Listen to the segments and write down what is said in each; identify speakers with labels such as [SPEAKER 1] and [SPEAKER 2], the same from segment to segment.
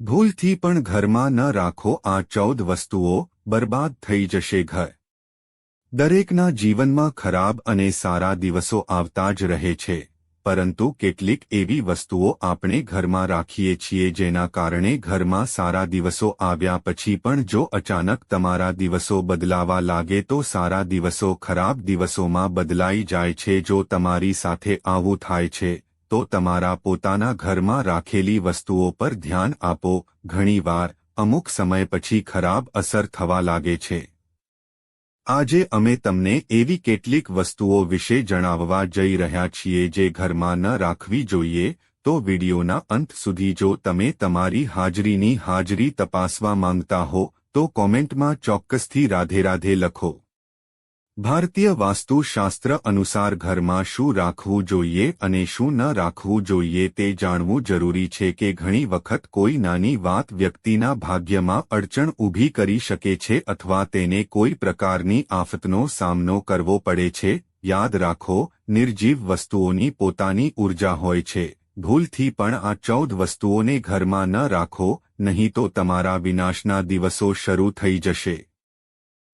[SPEAKER 1] ભૂલથી પણ ઘરમાં ન રાખો આ ચૌદ વસ્તુઓ, બરબાદ થઈ જશે ઘર. દરેકના જીવનમાં ખરાબ અને સારા દિવસો આવતા જ રહે છે, પરંતુ કેટલીક એવી વસ્તુઓ આપણે ઘરમાં રાખીએ છીએ જેના કારણે ઘરમાં સારા દિવસો આવ્યા પછી પણ જો અચાનક તમારા દિવસો બદલાવા લાગે તો સારા દિવસો ખરાબ દિવસોમાં બદલાઈ જાય છે જો તમારી સાથે આવું થાય છે. તો તમારા પોતાના ઘરમાં રાખેલી વસ્તુઓ પર ધ્યાન આપો. ઘણીવાર અમુક સમય પછી ખરાબ અસર થવા લાગે છે. આજે અમે તમને એવી કેટલીક વસ્તુઓ વિશે જણાવવા જઈ રહ્યા છીએ જે ઘરમાં ન રાખવી જોઈએ. તો વિડિયોના અંત સુધી જો તમે તમારી હાજરીની હાજરી તપાસવા માંગતા હો, તો કોમેન્ટમાં ચોક્કસથી રાધે રાધે લખો. ભારતીય વાસ્તુશાસ્ત્ર અનુસાર ઘરમાં શું રાખવું જોઈએ અને શું ન રાખવું જોઈએ તે જાણવું જરૂરી છે કે ઘણી વખત કોઈ નાની વાત વ્યક્તિના ભાગ્યમાં અડચણ ઊભી કરી શકે છે અથવા તેને કોઈ પ્રકારની આફતનો સામનો કરવો પડે છે. યાદ રાખો, નિર્જીવ વસ્તુઓની પોતાની ઊર્જા હોય છે. ભૂલથી પણ આ ચૌદ વસ્તુઓને ઘરમાં ન રાખો, નહીં તો તમારા વિનાશના દિવસો શરૂ થઈ જશે.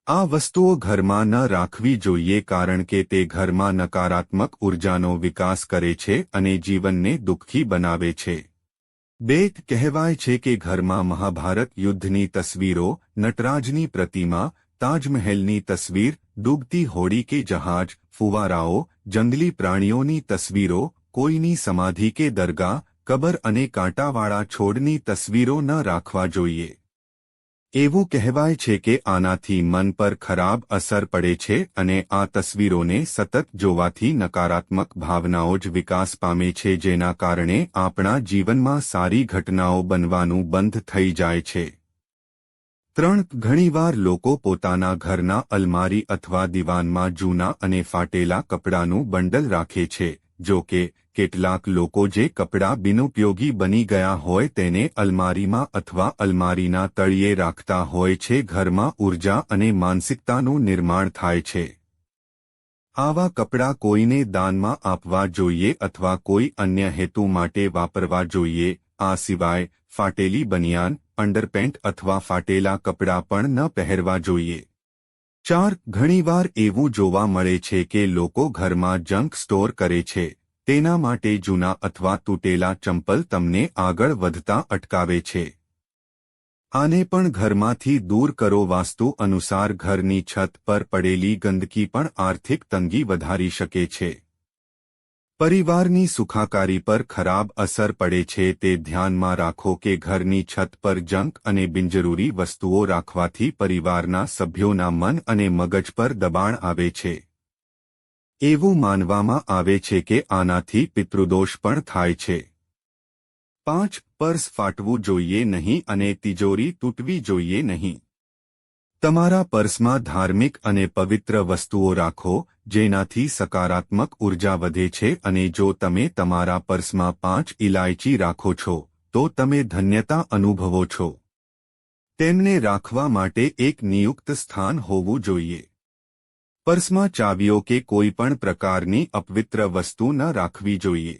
[SPEAKER 1] આ વસ્તુઓ ઘરમાં ન રાખવી જોઈએ કારણ કે તે ઘરમાં નકારાત્મક ઉર્જાનો વિકાસ કરે છે અને જીવનને દુઃખી બનાવે છે. બે કહેવાય છે કે ઘરમાં મહાભારત યુદ્ધની તસવીરો, નટરાજની પ્રતિમા, તાજમહેલની તસવીર, ડૂબતી હોડી કે જહાજ, ફુવારાઓ, જંગલી પ્રાણીઓની તસવીરો, કોઈની સમાધિ કે દરગાહ, કબર અને કાંટાવાળા છોડની તસવીરો ન રાખવા જોઈએ. એવું કહેવાય છે કે આનાથી મન પર ખરાબ અસર પડે છે અને આ તસવીરોને સતત જોવાથી નકારાત્મક ભાવનાઓ જ વિકાસ પામે છે જેના કારણે આપણા જીવનમાં સારી ઘટનાઓ બનવાનું બંધ થઈ જાય છે. ત્રણ, ઘણીવાર લોકો પોતાના ઘરના અલમારી અથવા દિવાનમાં જૂના અને ફાટેલા કપડાનું બંડલ રાખે છે, જો કે કેટલાક લોકો જે કપડાં બિનઉપયોગી બની ગયા હોય તેને અલમારીમાં અથવા અલમારીના તળિયે રાખતા હોય છે. ઘરમાં ઊર્જા અને માનસિકતાનું નિર્માણ થાય છે. આવા કપડાં કોઈને દાનમાં આપવા જોઈએ અથવા કોઈ અન્ય હેતુ માટે વાપરવા જોઈએ. આ સિવાય, ફાટેલી બનિયાન, અંડરપેન્ટ અથવા ફાટેલા કપડાં પણ ન પહેરવા જોઈએ. ચાર, ઘણીવાર એવું જોવા મળે છે કે લોકો ઘરમાં જંક સ્ટોર કરે છે. તેના માટે જૂના અથવા તૂટેલા ચંપલ તમને આગળ વધતા અટકાવે છે. આને પણ ઘરમાંથી દૂર કરો વાસ્તુ અનુસાર ઘરની છત પર પડેલી ગંદકી પણ આર્થિક તંગી વધારી શકે છે. પરિવારની સુખાકારી પર ખરાબ અસર પડે છે તે ધ્યાનમાં રાખો કે ઘરની છત પર જંક અને બિનજરૂરી વસ્તુઓ રાખવાથી પરિવારના સભ્યોના મન અને મગજ પર દબાણ આવે છે. એવું માનવામાં આવે છે કે આનાથી પિતૃદોષ પણ થાય છે. પાંચ, પર્સ ફાટવું જોઈએ નહીં અને તિજોરી તૂટવી જોઈએ નહીં. તમારા પર્સમાં ધાર્મિક અને પવિત્ર વસ્તુઓ રાખો, જેનાથી સકારાત્મક ઊર્જા વધે છે અને જો તમે તમારા પર્સમાં પાંચ ઇલાયચી રાખો છો, તો તમે ધન્યતા અનુભવો છો. તેમને રાખવા માટે એક નિયુક્ત સ્થાન હોવું જોઈએ. પર્સમાં ચાવીઓ કે કોઈ પણ પ્રકારની અપવિત્ર વસ્તુ ન રાખવી જોઈએ.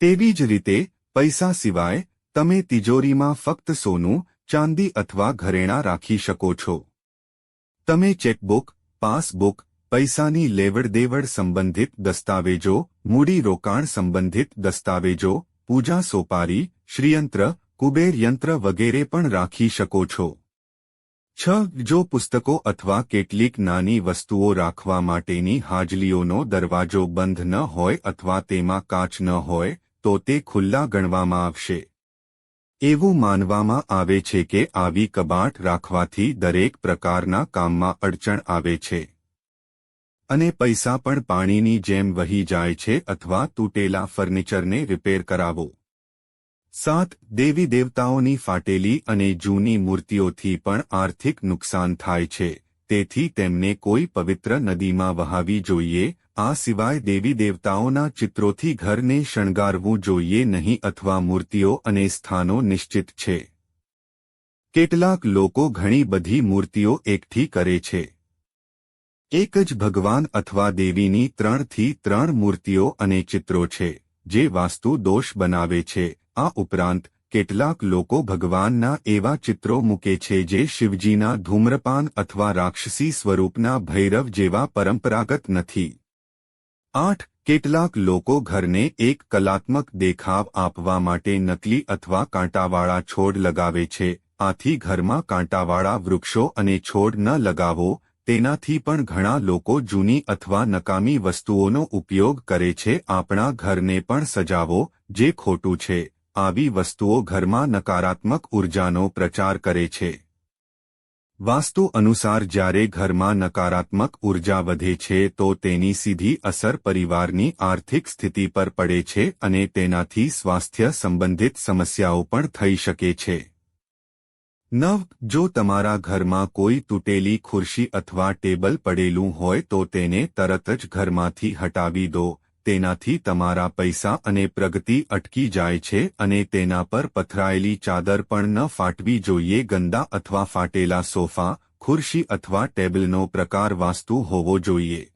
[SPEAKER 1] તેવી જ રીતે, પૈસા સિવાય, તમે તિજોરીમાં ફક્ત સોનું, ચાંદી અથવા ઘરેણાં રાખી શકો છો. તમે ચેકબુક, પાસબુક, પૈસાની લેવડદેવડ સંબંધિત દસ્તાવેજો, મૂડી રોકાણ સંબંધિત દસ્તાવેજો, પૂજા સોપારી, શ્રીયંત્ર, કુબેર યંત્ર વગેરે પણ રાખી શકો છો. છ, જો પુસ્તકો અથવા કેટલીક નાની વસ્તુઓ રાખવા માટેની હાજલીઓનો દરવાજો બંધ ન હોય અથવા તેમાં કાચ ન હોય, તો તે ખુલ્લા ગણવામાં આવશે. એવું માનવામાં આવે છે કે આવી કબાટ રાખવાથી દરેક પ્રકારના કામમાં અડચણ આવે છે. અને પૈસા પણ પાણીની જેમ વહી જાય છે અથવા તૂટેલા ફર્નિચરને રિપેર કરાવો. સાત દેવી દેવતાઓની ફાટેલી અને જૂની મૂર્તિઓથી પણ આર્થિક નુકસાન થાય છે, તેથી તેમને કોઈ પવિત્ર નદીમાં વહાવી જોઈએ, આ સિવાય દેવી દેવતાઓના ચિત્રોથી ઘરને શણગારવું જોઈએ નહીં અથવા મૂર્તિઓ અને સ્થાનો નિશ્ચિત છે. કેટલાક લોકો ઘણી બધી મૂર્તિઓ એકઠી કરે છે. એક જ ભગવાન અથવા દેવીની ત્રણથી ત્રણ મૂર્તિઓ અને ચિત્રો છે, જે વાસ્તુ દોષ બનાવે છે. આ ઉપરાંત, કેટલાક લોકો ભગવાનના એવા ચિત્રો મૂકે છે જે શિવજીના ધૂમ્રપાન અથવા રાક્ષસી સ્વરૂપના ભૈરવ જેવા પરંપરાગત નથી. આઠ, કેટલાક લોકો ઘરને એક કલાત્મક દેખાવ આપવા માટે નકલી અથવા કાંટાવાળા છોડ લગાવે છે, આથી ઘરમાં કાંટાવાળા વૃક્ષો અને છોડ ન લગાવો, તેનાથી પણ ઘણા લોકો જૂની અથવા નકામી વસ્તુઓનો ઉપયોગ કરે છે, આપણા ઘરને પણ સજાવો, જે ખોટું છે. આવી વસ્તુઓ ઘરમાં નકારાત્મક ઉર્જાનો પ્રચાર કરે છે. વાસ્તુ અનુસાર જ્યારે ઘરમાં નકારાત્મક ઊર્જા વધે છે તો તેની સીધી અસર પરિવારની આર્થિક સ્થિતિ પર પડે છે અને તેનાથી સ્વાસ્થ્ય સંબંધિત સમસ્યાઓ પણ થઈ શકે છે. નવ, જો તમારા ઘરમાં કોઈ તૂટેલી ખુરશી અથવા ટેબલ પડેલું હોય તો તેને તરત જ ઘરમાંથી હટાવી દો. તેનાથી તમારા પૈસા અને પ્રગતિ અટકી જાય છે અને તેના પર પથરાયેલી ચાદર પણ ન ફાટવી જોઈએ, ગંદા અથવા ફાટેલા સોફા, ખુરશી અથવા ટેબલનો પ્રકાર વાસ્તુ હોવો જોઈએ.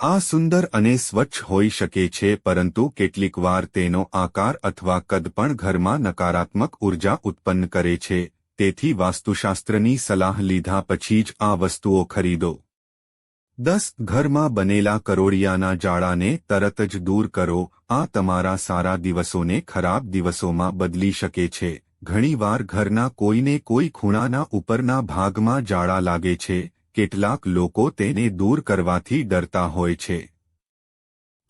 [SPEAKER 1] આ સુંદર અને સ્વચ્છ હોઈ શકે છે, પરંતુ કેટલીકવાર તેનો આકાર અથવા કદ પણ ઘરમાં નકારાત્મક ઊર્જા ઉત્પન્ન કરે છે. તેથી વાસ્તુશાસ્ત્રની સલાહ લીધા પછી જ આ વસ્તુઓ ખરીદો. દસ ઘરમાં બનેલા કરોડિયાના જાળાને તરત જ દૂર કરો, આ તમારા સારા દિવસોને ખરાબ દિવસોમાં બદલી શકે છે. ઘણીવાર ઘરના કોઈને કોઈ ખૂણાના ઉપરના ભાગમાં જાળા લાગે છે, કેટલાક લોકો તેને દૂર કરવાથી ડરતા હોય છે.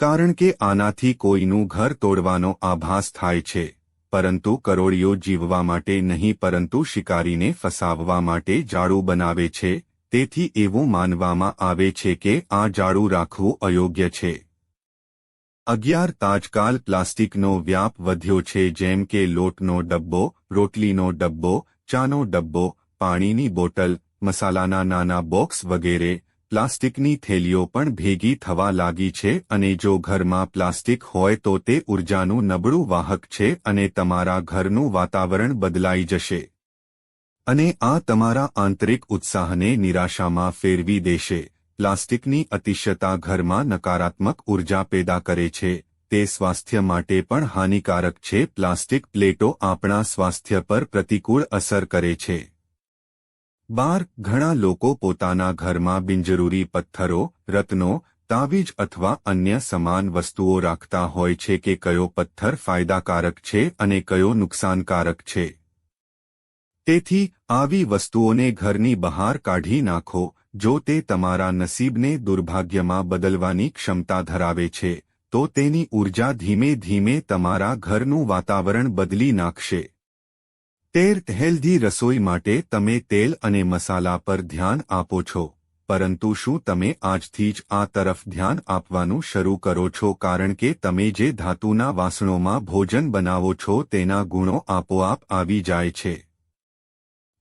[SPEAKER 1] કારણ કે આનાથી કોઈનું ઘર તોડવાનો આભાસ થાય છે, પરંતુ કરોડિયો જીવવા માટે નહીં, પરંતુ શિકારીને ફસાવવા માટે જાળું બનાવે છે તેથી એવું માનવામાં આવે છે કે આ જાડું રાખવું અયોગ્ય છે. અગિયાર તાજકાલ પ્લાસ્ટિકનો વ્યાપ વધ્યો છે જેમ કે લોટનો ડબ્બો, રોટલીનો ડબ્બો, ચાનો ડબ્બો, પાણીની બોટલ, મસાલાના નાના બોક્સ વગેરે. પ્લાસ્ટિકની થેલીઓ પણ ભેગી થવા લાગી છે અને જો ઘરમાં પ્લાસ્ટિક હોય તો તે ઉર્જાનું નબળું વાહક છે અને તમારા ઘરનું વાતાવરણ બદલાઈ જશે. અને આ તમારા આંતરિક ઉત્સાહને નિરાશામાં ફેરવી દેશે. પ્લાસ્ટિકની અતિશયતા ઘરમાં નકારાત્મક ઊર્જા પેદા કરે છે. તે સ્વાસ્થ્ય માટે પણ હાનિકારક છે. પ્લાસ્ટિક પ્લેટો આપણા સ્વાસ્થ્ય પર પ્રતિકૂળ અસર કરે છે. બાર, ઘણા લોકો પોતાના ઘરમાં બિનજરૂરી પથ્થરો, રત્નો, તાવીજ અથવા અન્ય સમાન વસ્તુઓ રાખતા હોય છે કે કયો પથ્થર ફાયદાકારક છે અને કયો નુકસાનકારક છે. તેથી આવી વસ્તુઓને ઘરની બહાર કાઢી નાખો, જો તે તમારા નસીબને દુર્ભાગ્યમાં બદલવાની ક્ષમતા ધરાવે છે, તો તેની ઊર્જા ધીમે ધીમે તમારા ઘરનું વાતાવરણ બદલી નાખશે. તેર હેલ્ધી રસોઈ માટે તમે તેલ અને મસાલા પર ધ્યાન આપો છો, પરંતુ શું તમે આજથી જ આ તરફ ધ્યાન આપવાનું શરૂ કરો છો કારણ કે તમે જે ધાતુના વાસણોમાં ભોજન બનાવો છો તેના ગુણો આપોઆપ આવી જાય છે.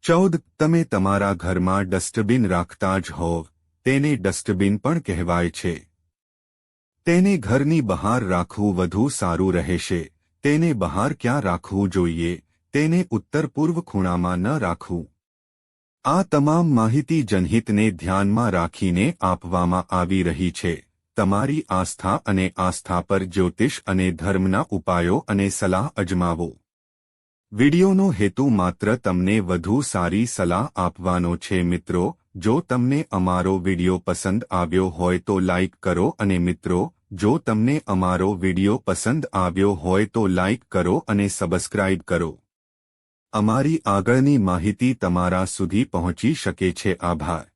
[SPEAKER 1] ચૌદ, તમે તમારા ઘરમાં ડસ્ટબિન રાખતા જ હોવ, તેને ડસ્ટબિન પણ કહેવાય છે. તેને ઘરની બહાર રાખવું વધુ સારું રહેશે, તેને બહાર ક્યાં રાખવું જોઈએ, તેને ઉત્તર પૂર્વ ખૂણામાં ન રાખવું. આ તમામ માહિતી જનહિતને ધ્યાનમાં રાખીને આપવામાં આવી રહી છે. તમારી આસ્થા અને આસ્થા પર જ્યોતિષ અને ધર્મના ઉપાયો અને સલાહ અજમાવો. વિડિયોનો હેતુ માત્ર તમને વધુ સારી સલાહ આપવાનો છે મિત્રો. જો તમને અમારો વિડિયો પસંદ આવ્યો હોય તો લાઇક કરો અને મિત્રો, જો તમને અમારો વિડિયો પસંદ આવ્યો હોય તો લાઇક કરો અને સબસ્ક્રાઇબ કરો. અમારી આગળની માહિતી તમારા સુધી પહોંચી શકે છે. આભાર.